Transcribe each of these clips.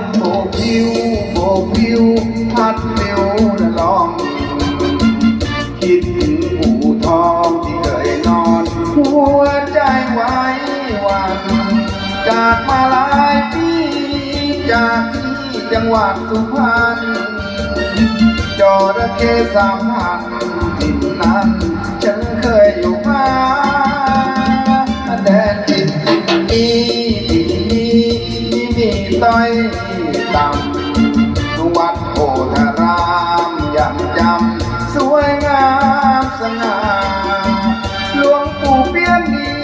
มโบกพิวโบกพิวพัดเร็วละลอง คิดถึงอู่ทองที่เคยนอน หัวใจไว้วัน จากมาหลายปีจากที่จังหวัดสุพรรณจระเข้สามพันทิ่นนั้น ฉันเคยอยู่มาามสง่าหลวงปู่เปี้ยนนี้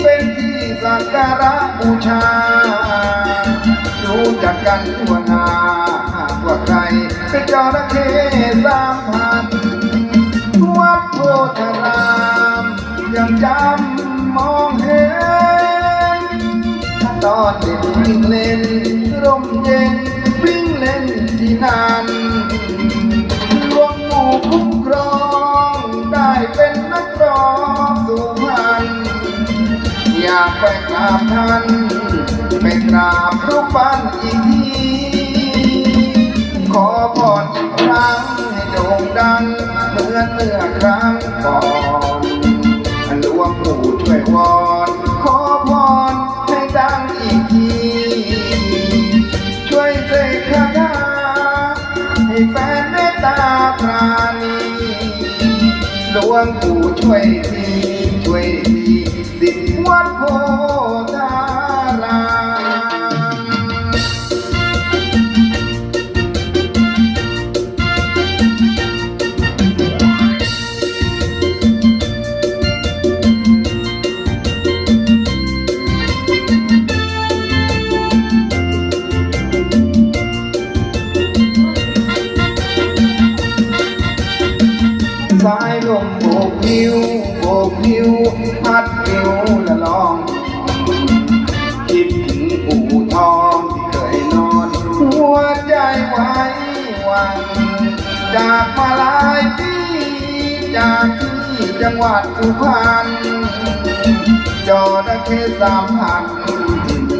เป็นที่สักการะบูชา รู้จักกันทั่วหน้ากว่าใครเป็นจระเข้สามพันวัดโพธารามยังจำมองเห็นตอนเด็กวิ่งเล่นร่มเย็นวิ่งเล่นที่นั่นหลวงปู่คุ้มครอง เป็นนักร้องสุพรรณอยากไปกราบท่านไปกราบรูปปั้นอีกทีขอพรอีกครั้งให้โด่งดังเหมือนเมื่อครั้งก่อนหลวงปู่ช่วยวอนขอพรให้ดังอีกทีช่วยเสกคาถาให้แฟนเมตตาปรา งปู่ช่วยที ลมโบกพิวโบกพิวพัดพิวละลอง คิดถึงอู่ทองที่เคยนอน หัวใจไว้วันจากมาหลายปีจากที่จังหวัดสุพรรณจอระเข้สามพัน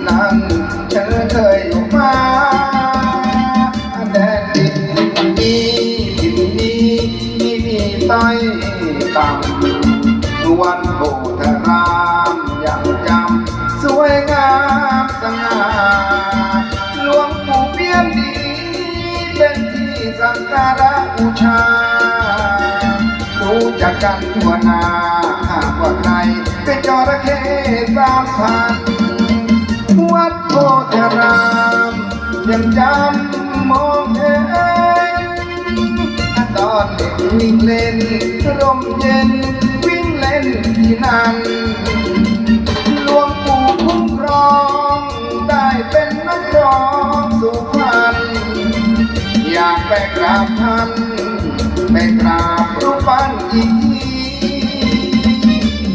นั้นฉัน มีต้ต่ำวันโพธารามยังจำสวยงามสง่าหลวงปู่เปี้ยนดีเป็นที่สักการะบูชา รู้จักกันทั่วหน้าหากว่าใครเป็นจระเข้สามพันวัดโพธารามยังจำมอง อนวิ่งเล่นร่มเย็น วิ่งเล่นที่นั่นหลวงปู่คุ้มครอง ได้เป็นนักร้องสุพรรณอยากไปกราบท่านไปกราบรูปปั้นอีกที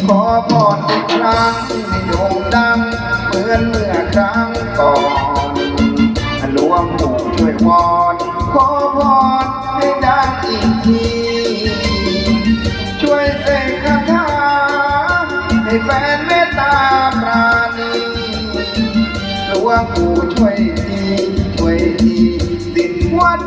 ขอพรอีกครั้งให้โด่งดัง เหมือนเมื่อครั้งก่อนหลวงปู่ช่วยวอนขอพร ตาปราณีหลวงปู่ช่วยทีช่วยทีติดวัด